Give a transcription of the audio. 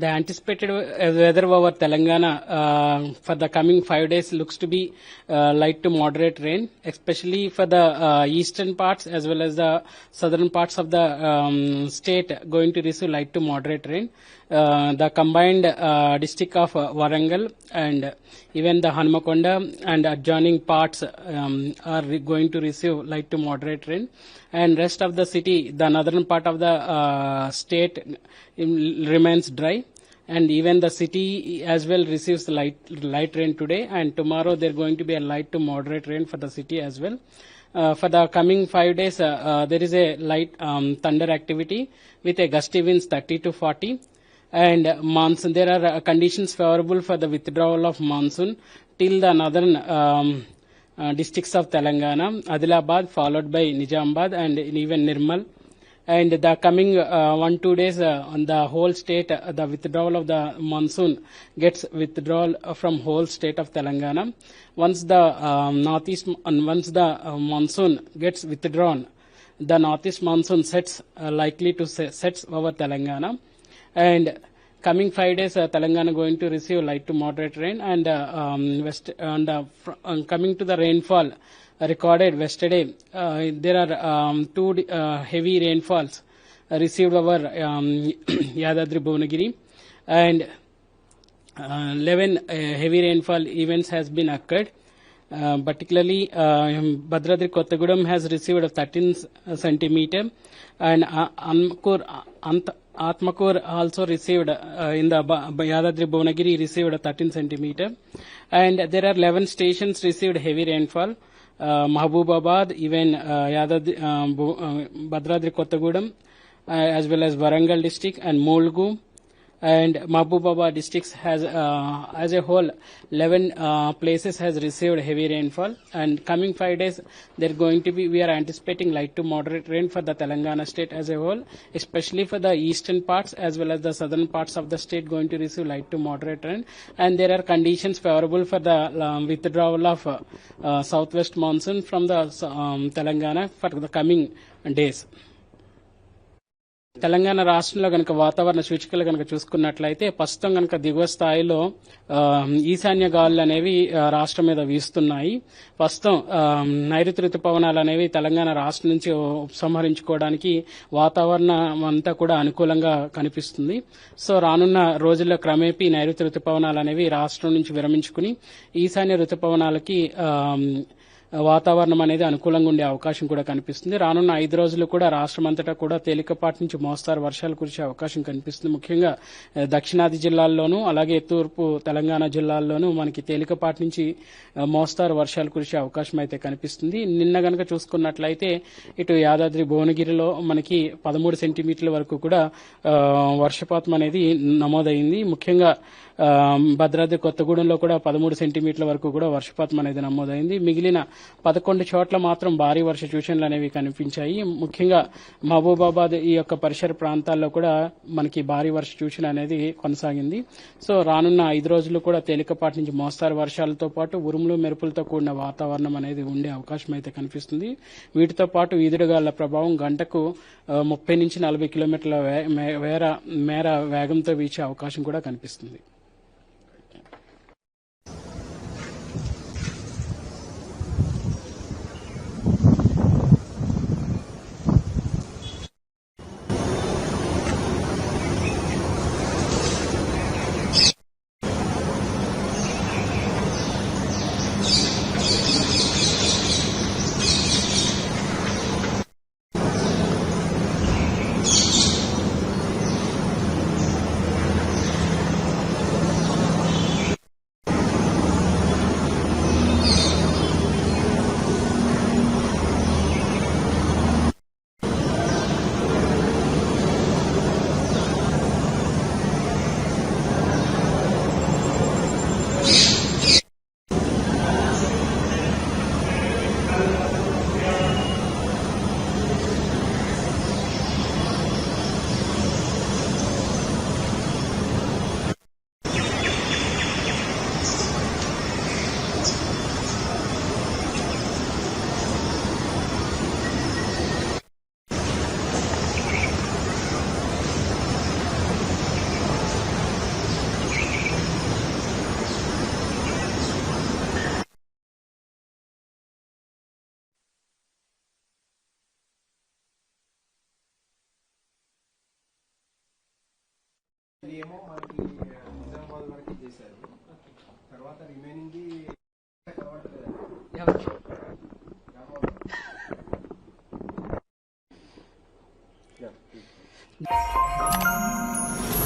The anticipated weather over Telangana uh, for the coming five days looks to be uh, light to moderate rain, especially for the uh, eastern parts as well as the southern parts of the um, state going to receive light to moderate rain. Uh, the combined uh, district of Warangal and even the Hanmakonda and adjoining parts um, are re- going to receive light to moderate rain and rest of the city, the northern part of the uh, state remains dry. And even the city as well receives light light rain today. And tomorrow there going to be a light to moderate rain for the city as well. Uh, for the coming five days uh, uh, there is a light um, thunder activity with a gusty winds 30 to 40 and monsoon there are uh, conditions favorable for the withdrawal of monsoon till the northern um, uh, districts of Telangana, Adilabad, followed by Nizamabad and even Nirmal. And the coming uh, one two days uh, on the whole state, uh, the withdrawal of the monsoon gets withdrawal from whole state of Telangana. Once the um, northeast and once the monsoon gets withdrawn, the northeast monsoon sets likely to se- sets over Telangana, and coming five days uh, Telangana going to receive light to moderate rain and uh, um, west and uh, fr- um, coming to the rainfall recorded yesterday uh, there are um, two uh, heavy rainfalls received over um, Yadadri Bhuvnagiri and uh, 11 uh, heavy rainfall events has been occurred. Particularly, Bhadradri Kottagudam has received 13 centimeter, and uh, Anmakur, Ant, Atmakur also received uh, in the Yadadri Bhuvnagiri received 13 centimeter, and there are 11 stations received heavy rainfall. Uh, Mahbubabad, even uh, Yadadri, um, Bu- uh, Kottagudam, uh, as well as Varangal district and Molgu and Mahbubabad districts has uh, as a whole 11 uh, places has received heavy rainfall. And coming 5 days they're going to be we are anticipating light to moderate rain for the Telangana state as a whole especially for the eastern parts as well as the southern parts of the state going to receive light to moderate rain. And there are conditions favorable for the um, withdrawal of uh, uh, southwest monsoon from the um, Telangana for the coming days Telangana రాష్ట్రంలో కనుక వాతావరణ సూచికలు కనుక చూసుకున్నట్లయితే ప్రస్తుతం కనుక దిగువ స్థాయిలో ఈశాన్య గాలులు అనేవి రాష్ట్రం మీద వీస్తున్నాయి. ప్రస్తుతం నైరుతి ఋతుపవనాలు అనేవి తెలంగాణ రాష్ట్రం నుంచి ఉపసంహరించుకోవడానికి వాతావరణం అంతా కూడా అనుకూలంగా కనిపిస్తుంది. సో రానున్న రోజుల్లో క్రమేపీ నైరుతి ఋతుపవనాలు అనేవి రాష్ట్రం నుంచి విరమించుకుని ఈశాన్య ఋతుపవనాలకి వాతావరణం అనేది అనుకూలంగా ఉండే అవకాశం కూడా కనిపిస్తుంది. రానున్న ఐదు రోజులు కూడా రాష్ట్రం అంతటా కూడా తేలికపాటి నుంచి మోస్తారు వర్షాలు కురిసే అవకాశం కనిపిస్తుంది. ముఖ్యంగా దక్షిణాది జిల్లాల్లోనూ అలాగే తూర్పు తెలంగాణ జిల్లాల్లోనూ మనకి తేలికపాటి నుంచి మోస్తారు వర్షాలు కురిసే అవకాశం అయితే కనిపిస్తుంది. నిన్న గనక చూసుకున్నట్లయితే ఇటు యాదాద్రి భువనగిరిలో మనకి పదమూడు సెంటీమీటర్ల వరకు కూడా వర్షపాతం అనేది నమోదైంది. ముఖ్యంగా భద్రాద్రి కొత్తగూడెంలో కూడా పదమూడు సెంటీమీటర్ల వరకు కూడా వర్షపాతం అనేది నమోదైంది. మిగిలిన పదకొండు చోట్ల మాత్రం భారీ వర్ష సూచనలు అనేవి కనిపించాయి. ముఖ్యంగా మహబూబాబాద్ ఈ యొక్క పరిసర ప్రాంతాల్లో కూడా మనకి భారీ వర్ష సూచన అనేది కొనసాగింది. సో రానున్న ఐదు రోజులు కూడా తేలికపాటి నుంచి మోస్తారు వర్షాలతో పాటు ఉరుములు మెరుపులతో కూడిన వాతావరణం అనేది ఉండే అవకాశం అయితే కనిపిస్తుంది. వీటితో పాటు ఈదుడుగాల ప్రభావం గంటకు ముప్పై నుంచి నలభై కిలోమీటర్ల వే- మే- వేర మేర వేగంతో వీచే అవకాశం కూడా కనిపిస్తుంది. ఇది ఏమో మనకి నిజామాబాద్ వరకు చేశారు తర్వాత రిమైనింగ్ ది Yeah.